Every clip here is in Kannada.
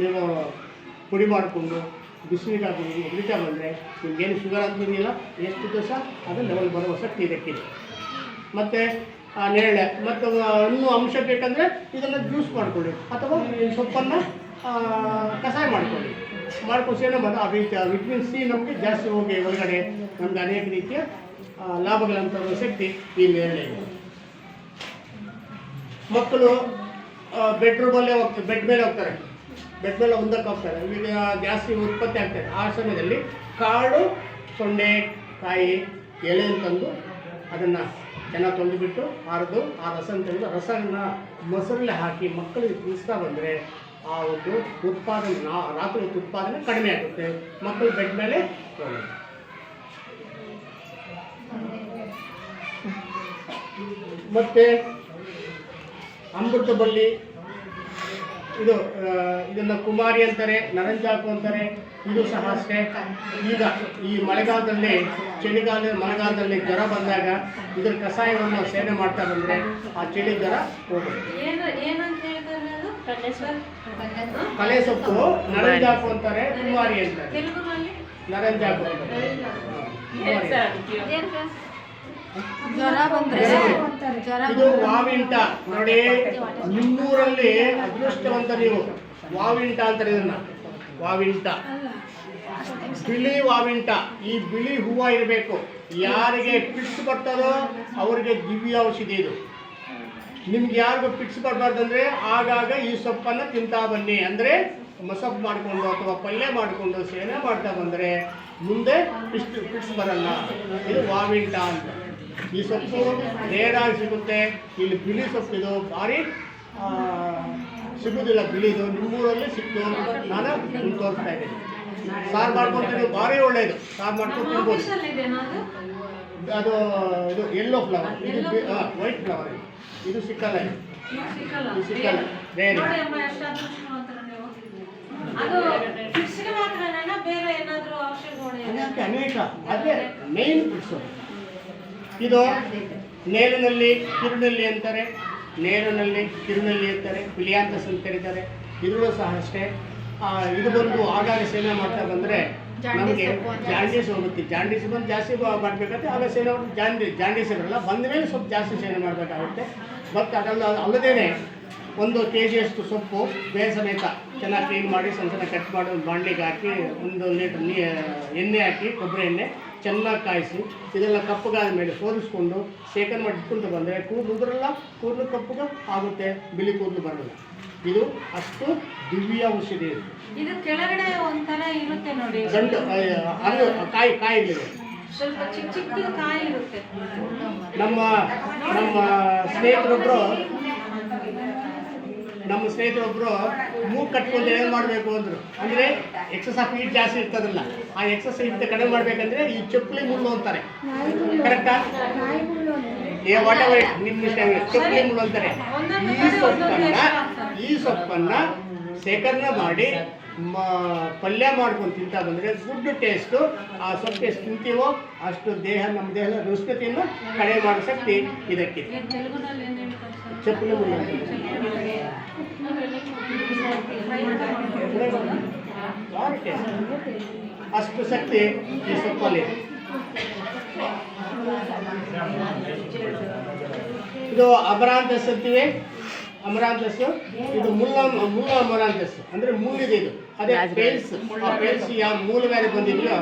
ನೀವು ಪುಡಿ ಮಾಡಿಕೊಂಡು ಬಿಸಿನೀರು ಹಾಕೊಂಡು ಕುಡಿತಾ ಬಂದರೆ ನಿಮಗೇನು ಶುಗರ್ ಆಗ್ತಿದೆಯಲ್ಲ ಎಷ್ಟು ದಿವಸ? ಅದು ಲೆವೆಲ್ ಬರೋ ಶಕ್ತಿ ಇದಕ್ಕಿದೆ ಮತ್ತು ನೇರಳೆ, ಮತ್ತು ಇನ್ನೂ ಅಂಶ ಬೇಕಂದರೆ ಇದನ್ನು ಜ್ಯೂಸ್ ಮಾಡಿಕೊಳ್ಳಿ. ಅಥವಾ ಸೊಪ್ಪನ್ನು ಕಷಾಯ ಮಾಡಿಕೊಳ್ಳಿ. ಮಾಡ್ಕೊಂಡು ಏನೋ ಮತ್ತು ಆ ವಿಟಮಿನ್ ಸಿ ನಮಗೆ ಜಾಸ್ತಿ ಹೋಗಿ ಒಳಗಡೆ ನಮಗೆ ಅನೇಕ ರೀತಿಯ ಲಾಭಗಳಂತ ಶಕ್ತಿ ಈ ನೇರಳೆ ಮಕ್ಕಳು ಬೆಡ್ರೂಮಲ್ಲೇ ಹೋಗ್ತಾರೆ ಬೆಡ್ ಮೇಲೆ ಹೋಗ್ತಾರೆ. ಬೆಡ್ ಮೇಲೆ ಮುಂದಕ್ಕೆ ಹೋಗ್ತಾರೆ ಈಗ ಜಾಸ್ತಿ ಉತ್ಪತ್ತಿ ಆಗ್ತದೆ. ಆ ಸಮಯದಲ್ಲಿ ಕಾಳು, ಸೊಂಡೆ, ಕಾಯಿ ಎಲೆಯನ್ನು ತಂದು ಅದನ್ನು ಚೆನ್ನಾಗಿ ತೊಳೆದುಬಿಟ್ಟು ಹರಿದು ಆ ರಸನ ತೆಗೆದು ರಸನ ಮೊಸರಲ್ಲಿ ಹಾಕಿ ಮಕ್ಕಳಿಗೆ ತಿನ್ನಿಸ್ತಾ ಬಂದರೆ ಆ ಒಂದು ಉತ್ಪಾದನೆ ರಾತ್ರಿ ಉತ್ಪಾದನೆ ಕಡಿಮೆ ಆಗುತ್ತೆ. ಮಕ್ಕಳು ಬೆಡ್ ಮೇಲೆ ಮತ್ತೆ ಅಮೃತ ಬಳ್ಳಿ ಇದು ಇದನ್ನು ಕುಮಾರಿ ಅಂತಾರೆ ನರಂಜಾಕು ಅಂತಾರೆ ಇದು ಸಹ ಅಷ್ಟೇ. ಈಗ ಈ ಮಳೆಗಾಲದಲ್ಲಿ ಚಳಿಗಾಲ ಮಳೆಗಾಲದಲ್ಲಿ ಜ್ವರ ಬಂದಾಗ ಇದ್ರ ಕಷಾಯವನ್ನು ಸೇವನೆ ಮಾಡ್ತಾ ಬಂದರೆ ಆ ಚಳಿ ಜ್ವರ ಕಲೆ ಸೊಪ್ಪು. ನರಂಜಾಕು ಅಂತಾರೆ ಕುಮಾರಿ ಅಂತಾರೆ. ತೆಲುಗುನಲ್ಲಿ? ನರಂಜಾಕು ಅಂತಾರೆ. ಜ್ವರ ಬಂದ್ರೆ ಇದು ವಾವಿಂಟ. ನೋಡಿ ನಿಮ್ಮೂರಲ್ಲಿ ಅದೃಷ್ಟವಂತ ನೀವು. ವಾವಿಂಟ ಅಂತಾರೆ ಇದನ್ನ. ವಾವಿಂಟ. ಬಿಳಿ ವಾವಿಂಟ. ಈ ಬಿಳಿ ಹೂವು ಇರಬೇಕು. ಯಾರಿಗೆ ಪಿಟ್ಸ್ ಬರ್ತದೋ ಅವರಿಗೆ ದಿವ್ಯ ಔಷಧಿ ಇದು. ನಿಮ್ಗೆ ಯಾರಿಗೂ ಪಿಟ್ಸ್ ಬರಬಾರ್ದಂದ್ರೆ ಆಗಾಗ ಈ ಸೊಪ್ಪನ್ನು ತಿಂತಾ ಬನ್ನಿ. ಅಂದರೆ ಮಸೊಪ್ಪು ಮಾಡಿಕೊಂಡು ಅಥವಾ ಪಲ್ಯ ಮಾಡಿಕೊಂಡು ಸೇವನೆ ಮಾಡ್ತಾ ಬಂದರೆ ಮುಂದೆ ಪಿಸ್ಟ್ ಪಿಟ್ಸ್ ಬರಲ್ಲ. ಇದು ವಾವಿಂಟ ಅಂತ. ಈ ಸೊಪ್ಪು ನೇರಾಗಿ ಸಿಗುತ್ತೆ. ಇಲ್ಲಿ ಬಿಳಿ ಸೊಪ್ಪು ಇದು ಭಾರಿ ಆ, ಸಿಗುವುದಿಲ್ಲ ಬಿಳಿದು ನಿಮ್ಮೂರಲ್ಲಿ ಸಿಕ್ತು ನಾನು ನಿಮ್ಗೆ ತೋರಿಸ್ತಾ ಇದ್ದೀನಿ. ಸಾರು ಮಾಡ್ಕೊಂಡು ಭಾರಿ ಒಳ್ಳೆಯದು ಸಾರು ಮಾಡ್ಕೊಂಡು ತಿನ್ಬೋದು. ಅದು? ಇದು ಎಲ್ಲೋ ಫ್ಲವರ್ ಇದು ವೈಟ್ ಫ್ಲವರ್ ಇದು ಸಿಕ್ಕಲ್ಲ ಇದು. ಇದು ಸಿಕ್ಕಲ್ಲ. ಇದು ಸಿಕ್ಕಲ್ಲ. ಬೇರೆ ನೋಡಿ ಅಮ್ಮ ಎಷ್ಟು ಅದೃಷ್ಟವಂತರ ನೀವು ಅದು ಬೇರೆ ಏನಾದರೂ ಔಷಧ ಅನೇಕ ಅದೇ ಮೇನ್ ಇದು ನೇರಿನಲ್ಲಿ ಕಿರುನಲ್ಲಿ ಅಂತಾರೆ. ನೇರಿನಲ್ಲಿ ಕಿರುನಲ್ಲಿ ಅಂತಾರೆ. ಪಿಲಿಯಾಂತಸ್ ಅಂತ ಕರೀತಾರೆ ಇದ್ರೂ ಸಹ ಅಷ್ಟೇ. ಆ, ಇದು ಬಂದು ಆಗಾಗ ಸೇನೆ ಮಾಡ್ತಾ ಬಂದರೆ ನಮಗೆ ಜಾಂಡೀಸ್ ಹೋಗುತ್ತೆ. ಜಾಂಡೀಸ್ ಬಂದು ಜಾಸ್ತಿ ಮಾಡಬೇಕಾಗುತ್ತೆ ಆಗ ಸೇವನೆ ಮಾಡಿ ಜಾಂಡಿ ಜಾಂಡೀಸ್ ಇರಲ್ಲ ಬಂದ ಮೇಲೆ ಸ್ವಲ್ಪ ಜಾಸ್ತಿ ಸೇನೆ ಮಾಡಬೇಕಾಗುತ್ತೆ. ಮತ್ತು ಅದಲ್ಲ ಅಲ್ಲದೇನೆ ಒಂದು ಕೆ ಜಿಯಷ್ಟು ಸೊಪ್ಪು ಬೇರೆ ಸಮೇತ ಚೆನ್ನಾಗಿ ಕ್ಲೀನ್ ಮಾಡಿ ಸಣ್ಣ ಸಣ್ಣ ಕಟ್ ಮಾಡಿ ಒಂದು ಬಾಣಲಿಗೆ ಹಾಕಿ ಒಂದು ಲೀಟ್ರ್ ನೀ ಎಣ್ಣೆ ಹಾಕಿ ಕೊಬ್ಬರಿ ಎಣ್ಣೆ ಚೆನ್ನಾಗಿ ಕಾಯಿಸಿ ಇದೆಲ್ಲ ಕಪ್ಪಗಾದ ಮೇಲೆ ಸೋದಿಸ್ಕೊಂಡು ಶೇಖರಣೆ ಮಾಡಿ ಇಟ್ಕೊಂಡು ಬಂದರೆ ಕೂದಲು ಉದುರಲ್ಲ ಕೂದಲು ಕಪ್ಪುಗೆ ಆಗುತ್ತೆ ಬಿಳಿ ಕೂದಲು ಬರಲ್ಲ. ಇದು ಅಷ್ಟು ದಿವ್ಯ ಔಷಧಿ ಇದು. ಇದು ಕೆಳಗಡೆ ಒಂಥರ ಇರುತ್ತೆ ನೋಡಿ. ಗಂಡು ಅದು ಕಾಯಿ ಕಾಯಿಗಳಿವೆ ಸ್ವಲ್ಪ ಚಿಕ್ಕ ಚಿಕ್ಕ ಕಾಯಿ ಇರುತ್ತೆ. ನಮ್ಮ ನಮ್ಮ ಸ್ನೇಹಿತರೊಬ್ಬರು ನಮ್ಮ ಸ್ನೇಹಿತರೊಬ್ಬರು ಮೂಗು ಕಟ್ಕೊಂಡು ಏನು ಮಾಡಬೇಕು ಅಂದರು. ಅಂದರೆ ಆಫ್ ಹೀಟ್ ಜಾಸ್ತಿ ಇರ್ತದಲ್ಲ, ಆ ಎಕ್ಸಸೈಸ್ ಕಡಿಮೆ ಮಾಡಬೇಕಂದ್ರೆ ಈ ಚಪ್ಪಲಿ ಮುಳ್ಳು ಅಂತಾರೆ. ಕರೆಕ್ಟಾ ಏ ವಾಟ್ ಎವರ್ ನಿಮ್ಮ ಇಷ್ಟ ಚಪ್ಪಲಿ ಮುಳ್ಳು ಅಂತಾರೆ. ಈ ಸೊಪ್ಪನ್ನ ಈ ಸೊಪ್ಪನ್ನ ಶೇಖರಣೆ ಮಾಡಿ ಪಲ್ಯ ಮಾಡ್ಕೊಂಡು ತಿಂತಾ ಬಂದರೆ ಗುಡ್ ಟೇಸ್ಟು. ಆ ಸೊಪ್ಪು ಎಷ್ಟು ತಿಂತೀವೋ ಅಷ್ಟು ದೇಹ, ನಮ್ಮ ದೇಹದ ದುಷ್ಟತೆಯನ್ನು ಕಡಿಮೆ ಮಾಡೋ ಶಕ್ತಿ ಇದಕ್ಕಿದೆ. ಭಾರಿ ಅಷ್ಟು ಶಕ್ತಿ ಈ ಸೊಪ್ಪಲ್ಲಿ. ಇದು ಅಮರಾಂತಸ್ ಅಂತೀವಿ ಅಮರಾಂತಸ್ ಇದು ಮುಲ್ಲ ಮುಲ್ಲ ಅಮರಾಂತಸ್ ಅಂದ್ರೆ ಮುಳ್ಳಿದೆ ಇದು. ಅದೇ ಪೇಲ್ಸ್. ಆ ಪೇಲ್ಸ್ ಯಾವ ಮೂಲ ಮೇಲೆ ಬಂದಿದೆಯೋ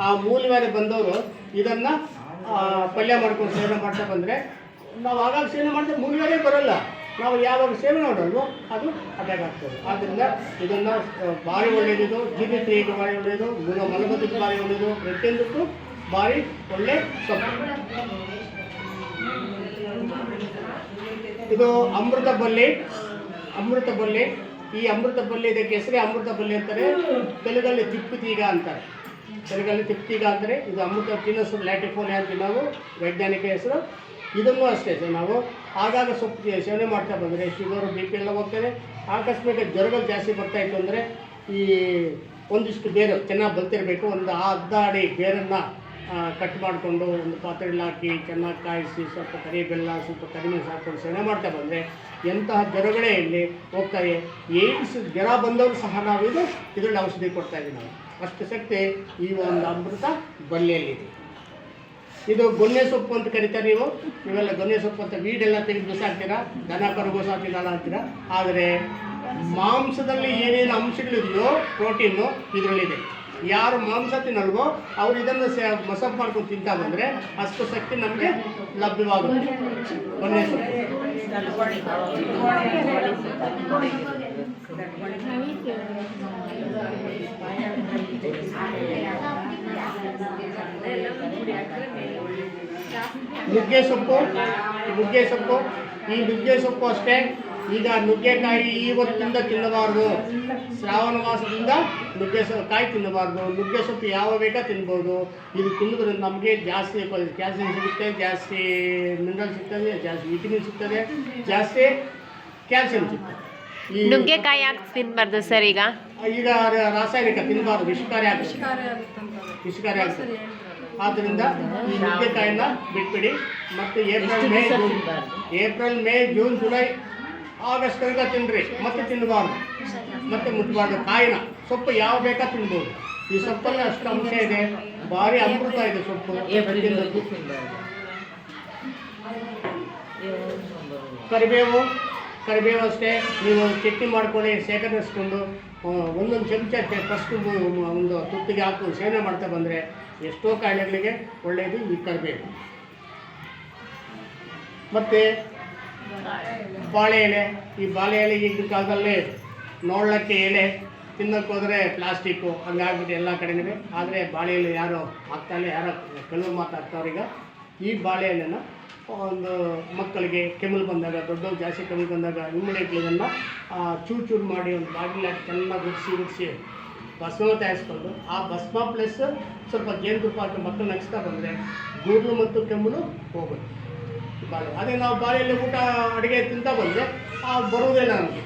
ಆ ಮೂಲ ಮೇಲೆ ಬಂದವರು ಇದನ್ನ ಪಲ್ಯ ಮಾಡ್ಕೊಂಡು ಸೇವನೆ ಮಾಡ್ತಾ ಬಂದ್ರೆ ನಾವು ಆಗಾಗ ಸೇವನೆ ಮಾಡಿದ್ರೆ ಮುಳುಗಡೆ ಬರಲ್ಲ. ನಾವು ಯಾವಾಗ ಸೇವನೆ ಮಾಡೋಲ್ವೋ ಅದು ಅಟ್ಯಾಕ್ ಆಗ್ತದೆ. ಆದ್ದರಿಂದ ಇದನ್ನು ಭಾರಿ ಒಳ್ಳೆಯದು ಜೀರ್ಣಕ್ರಿಯೆಗೆ ಭಾರಿ ಒಳ್ಳೆಯದು ಗುಣ ಮಲಬದ್ಧಕ್ಕೆ ಭಾರಿ ಒಳ್ಳೆಯದು ಪ್ರತಿಯೊಂದಕ್ಕೂ ಭಾರಿ ಒಳ್ಳೆ ಇದು ಅಮೃತ ಬಲ್ಲಿ ಅಮೃತ ಬಲ್ಲಿ. ಈ ಅಮೃತ ಬಲ್ಲಿ ಇದಕ್ಕೆ ಹೆಸರೇ ಅಮೃತ ಬಲ್ಲಿ ಅಂತಾರೆ. ತೆಲುಗಲ್ಲಿ ತಿಪ್ಪುತೀಗ ಅಂತಾರೆ. ತೆಲುಗಲ್ಲಿ ತಿಪ್ಪುತೀಗ ಅಂದರೆ ಇದು ಅಮೃತ ಟಿನಸ್ ಲ್ಯಾಟಿಫೋನಿಯಾ ಅಂತ ನಾವು ವೈಜ್ಞಾನಿಕ ಹೆಸರು. ಇದನ್ನು ಅಷ್ಟೇ ಸರ್ ನಾವು ಆಗಾಗ ಸ್ವಲ್ಪ ಸೇವನೆ ಮಾಡ್ತಾ ಬಂದರೆ ಶುಗರು ಬಿ ಪಿ ಎಲ್ಲ ಹೋಗ್ತದೆ ಆಕಸ್ಮಿಕ ಜ್ವರಗಳು ಜಾಸ್ತಿ ಬರ್ತಾ ಇತ್ತು ಅಂದರೆ ಈ ಒಂದಿಷ್ಟು ಬೇರು ಚೆನ್ನಾಗಿ ಬಲ್ತಿರಬೇಕು ಒಂದು ಅರ್ಧ ಅಡಿ ಬೇರನ್ನು ಕಟ್ ಮಾಡಿಕೊಂಡು ಒಂದು ಪಾತ್ರೆಯಲ್ಲಿ ಹಾಕಿ ಚೆನ್ನಾಗಿ ಕಾಯಿಸಿ ಸ್ವಲ್ಪ ಕರಿ ಬೆಲ್ಲ ಸ್ವಲ್ಪ ಕಡಿಮೆ ಹಾಕೊಂಡು ಸೇವನೆ ಮಾಡ್ತಾ ಬಂದರೆ ಎಂತಹ ಜ್ವರಗಳೇ ಇಲ್ಲಿ ಹೋಗ್ತವೆ. ಏಡ್ಸ್ ಜ್ವರ ಬಂದವರು ಸಹ ನಾವು ಇದು ಇದರಲ್ಲಿ ಔಷಧಿ ಕೊಡ್ತಾ ಇದ್ದೀವಿ ನಾವು. ಅಷ್ಟು ಶಕ್ತಿ ಈ ಒಂದು ಅಮೃತ ಬಳ್ಳಿಯಲ್ಲಿದೆ. ಇದು ಗೊನ್ನೆ ಸೊಪ್ಪು ಅಂತ ಕರಿತಾರೆ ನೀವು. ನೀವೆಲ್ಲ ಗೊನ್ನೆ ಸೊಪ್ಪು ಅಂತ ವೀಡೆಲ್ಲ ತೆಗೆದು ಬಿಸಾಕ್ತೀರಾ? ದನ ಕರುಗೋಸ ಸಾಕಿಲ್ಲ ಅಂತೀರಾ? ಆದರೆ ಮಾಂಸದಲ್ಲಿ ಏನೇನು ಅಂಶಗಳಿದೆಯೋ ಪ್ರೋಟೀನು ಇದರಲ್ಲಿದೆ. ಯಾರು ಮಾಂಸ ತಿನ್ನಲ್ವೋ ಅವ್ರು ಇದನ್ನು ಸ ಮಸಪ್ ಮಾಡ್ಕೊಂಡು ತಿಂತಾ ಬಂದರೆ ಅಷ್ಟು ಶಕ್ತಿ ನಮಗೆ ಲಭ್ಯವಾಗುತ್ತೆ. ಗೊನ್ನೆ ಸೊಪ್ಪು. ನುಗ್ಗೆ ಸೊಪ್ಪು ನುಗ್ಗೆ ಸೊಪ್ಪು ಈ ನುಗ್ಗೆ ಸೊಪ್ಪು ಅಷ್ಟೇ. ಈಗ ನುಗ್ಗೆಕಾಯಿ ಇವತ್ತಿಂದ ತಿನ್ನಬಾರ್ದು. ಶ್ರಾವಣ ಮಾಸದಿಂದ ನುಗ್ಗೆ ಸೊಪ್ಪು ಕಾಯಿ ತಿನ್ನಬಾರ್ದು. ನುಗ್ಗೆ ಸೊಪ್ಪು ಯಾವ ಬೇಕಾ ತಿನ್ಬೋದು. ಇದು ತಿನ್ನೋದ್ರಿಂದ ನಮಗೆ ಜಾಸ್ತಿ ಕ್ಯಾಲ್ಸಿಯಂ ಸಿಗುತ್ತೆ ಜಾಸ್ತಿ ಮಿನರಲ್ ಸಿಗ್ತದೆ ಜಾಸ್ತಿ ವಿಟಮಿನ್ ಸಿಗ್ತದೆ ಜಾಸ್ತಿ ಕ್ಯಾಲ್ಸಿಯಂ ಸಿಗ್ತದೆ. ನುಗ್ಗೆಕಾಯಿ ಯಾಕೆ ತಿನ್ಬಾರ್ದು ಸರ್ ಈಗ? ಈಗ ರಾಸಾಯನಿಕ ತಿನ್ನಬಾರ್ದು ವಿಷಕಾರಿ ಆಗುತ್ತೆ. ವಿಷಕಾರಿ ಆಗುತ್ತೆ. ಆದ್ದರಿಂದ ಈ ನುಗ್ಗೆಕಾಯಿನ ಬಿಟ್ಬಿಡಿ. ಮತ್ತು April May June April May June July August ತನಕ ತಿನ್ನಿರಿ ಮತ್ತೆ ತಿನ್ನಬಾರ್ದು ಮತ್ತೆ ಮುಟ್ಟಬಾರ್ದು ಕಾಯಿನ ಸೊಪ್ಪು ಯಾವ ಬೇಕಾ ತಿನ್ಬೋದು. ಈ ಸೊಪ್ಪಲ್ಲಿ ಅಷ್ಟು ಅಂಶ ಇದೆ. ಭಾರಿ ಅಮೃತ ಇದೆ ಸೊಪ್ಪು. ಕರಿಬೇವು ಕರಿಬೇವು ಅಷ್ಟೇ. ನೀವು ಚಟ್ನಿ ಮಾಡ್ಕೊಳ್ಳಿ ಶೇಖರಿಸ್ಕೊಂಡು ಒಂದೊಂದು ಚಮಚ ಫಸ್ಟ್ ಒಂದು ತುತ್ತಿಗೆ ಹಾಕು ಸೇವನೆ ಮಾಡ್ತಾ ಬಂದರೆ ಎಷ್ಟೋ ಕಾಯಿಲೆಗಳಿಗೆ ಒಳ್ಳೆಯದು ಈ ಕರಿಬೇವು ಮತ್ತು ಬಾಳೆ ಎಲೆ ಈ ಬಾಳೆ ಎಲೆ ಈಗಿನ ಕಾಲದಲ್ಲಿ ನೋಡಲಿಕ್ಕೆ ಎಲೆ ತಿನ್ನೋಕ್ಕೆ ಹೋದರೆ ಪ್ಲಾಸ್ಟಿಕ್ಕು, ಹಂಗಾಗ್ಬಿಟ್ಟು ಎಲ್ಲ ಕಡೆನೂ ಆದರೆ ಬಾಳೆ ಎಲೆ ಯಾರು ಹಾಕ್ತಾಯಿಲ್ಲ ಯಾರೋ ಕೆಲವು ಮಾತಾಡ್ತಾವ್ರೀಗ ಈ ಬಾಳೆಹಣ್ಣನ್ನು ಒಂದು ಮಕ್ಕಳಿಗೆ ಕೆಮ್ಮಲು ಬಂದಾಗ, ದೊಡ್ಡವ್ರು ಜಾಸ್ತಿ ಕೆಮ್ಮಲು ಬಂದಾಗ ಇದನ್ನು ಚೂರು ಚೂರು ಮಾಡಿ ಒಂದು ಬಾಗಿಲ ಚೆನ್ನಾಗಿ ಗುಡಿಸಿ ಗುಡಿಸಿ ಭಸ್ಮ ತಯಾರಿಸ್ಕೊಂಡು, ಆ ಭಸ್ಮ ಪ್ಲಸ್ ಸ್ವಲ್ಪ ಜೇನುತುಪ್ಪ ಹಾಕಿ ಮಕ್ಕಳು ನಗಿಸ್ತಾ ಬಂದರೆ ಗೂಡ್ಲು ಮತ್ತು ಕೆಮ್ಮಲು ಹೋಗುತ್ತೆ. ಬಾಳೆ, ಅದೇ ನಾವು ಬಾಳೆಯಲ್ಲಿ ಊಟ ಅಡುಗೆ ತಿಂತ ಬಂದರೆ ಆ ಬರೋದೇ ನಮಗೆ.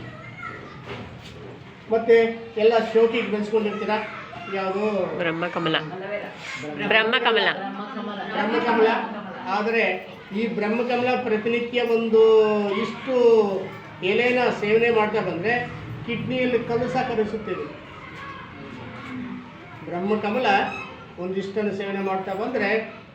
ಮತ್ತು ಎಲ್ಲ ಶೋಕಿಗೆ ಬೆಳೆಸ್ಕೊಂಡಿರ್ತೀರ ಬ್ರಹ್ಮಕಮಲ ಬ್ರಹ್ಮಕಮಲ ಬ್ರಹ್ಮಕಮಲ ಆದರೆ ಈ ಬ್ರಹ್ಮಕಮಲ ಪ್ರತಿನಿತ್ಯ ಒಂದು ಇಷ್ಟು ಎಲೆನ ಸೇವನೆ ಮಾಡ್ತಾ ಬಂದರೆ ಕಿಡ್ನಿಯಲ್ಲಿ ಕಲಸ ಕಲಿಸುತ್ತೇವೆ ಬ್ರಹ್ಮಕಮಲ ಒಂದಿಷ್ಟನ್ನು ಸೇವನೆ ಮಾಡ್ತಾ ಬಂದರೆ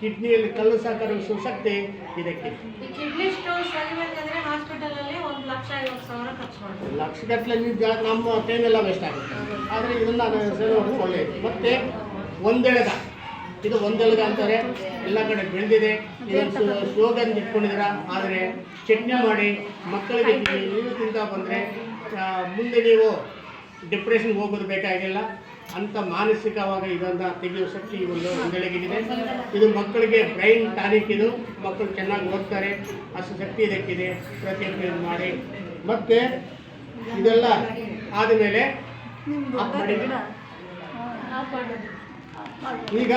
ಕಿಡ್ನಿಯಲ್ಲಿ ಕಲ್ಲು ಕರಗಿಸುವ ಶಕ್ತಿ ಇದಕ್ಕೆ. ಕಿಡ್ನಿ ಸ್ಟೋನ್ ತೆಗಿಬೇಕಂದ್ರೆ ಹಾಸ್ಪಿಟಲ್ ಅಲ್ಲಿ ಒಂದು ಲಕ್ಷ ಐವತ್ತು ಸಾವಿರ ಖರ್ಚು ಲಕ್ಷಗಟ್ಟಲೆ ಜಾ ನಮ್ಮ ಟೈಮ್ ಎಲ್ಲ ವೇಸ್ಟ್ ಆಗುತ್ತೆ. ಆದರೆ ಇದನ್ನು ಸೇರೋದು ಒಳ್ಳೆಯದು ಮತ್ತೆ ಒಂದೆಳಗ ಇದು ಒಂದೆಳಗ ಅಂತಾರೆ. ಎಲ್ಲ ಕಡೆ ಬೆಳೆದಿದೆ. ಸ್ಲೋಗನ್ ಇಟ್ಕೊಂಡಿದ್ದೀರಾ? ಆದರೆ ಚಟ್ನಿ ಮಾಡಿ ಮಕ್ಕಳಿಗೆ ನೀವು ತಿಂತಾ ಬಂದರೆ ಮುಂದೆ ನೀವು ಡಿಪ್ರೆಷನ್ಗೆ ಹೋಗೋದು ಬೇಕಾಗಿಲ್ಲ. ಅಂಥ ಮಾನಸಿಕವಾಗಿ ಇದನ್ನು ತೆಗೆಯುವ ಶಕ್ತಿ ಒಂದು ಒಂದೆಳಗಿಗಿದೆ ಇದು ಮಕ್ಕಳಿಗೆ ಬ್ರೈನ್ ಟಾನಿಕ್ ಇದು. ಮಕ್ಕಳು ಚೆನ್ನಾಗಿ ಓದ್ತಾರೆ. ಅಷ್ಟು ಶಕ್ತಿ ಇದಕ್ಕಿದೆ. ಪ್ರತಿಯೊಂದು ಮಾಡಿ. ಮತ್ತು ಇದೆಲ್ಲ ಆದಮೇಲೆ. ಈಗ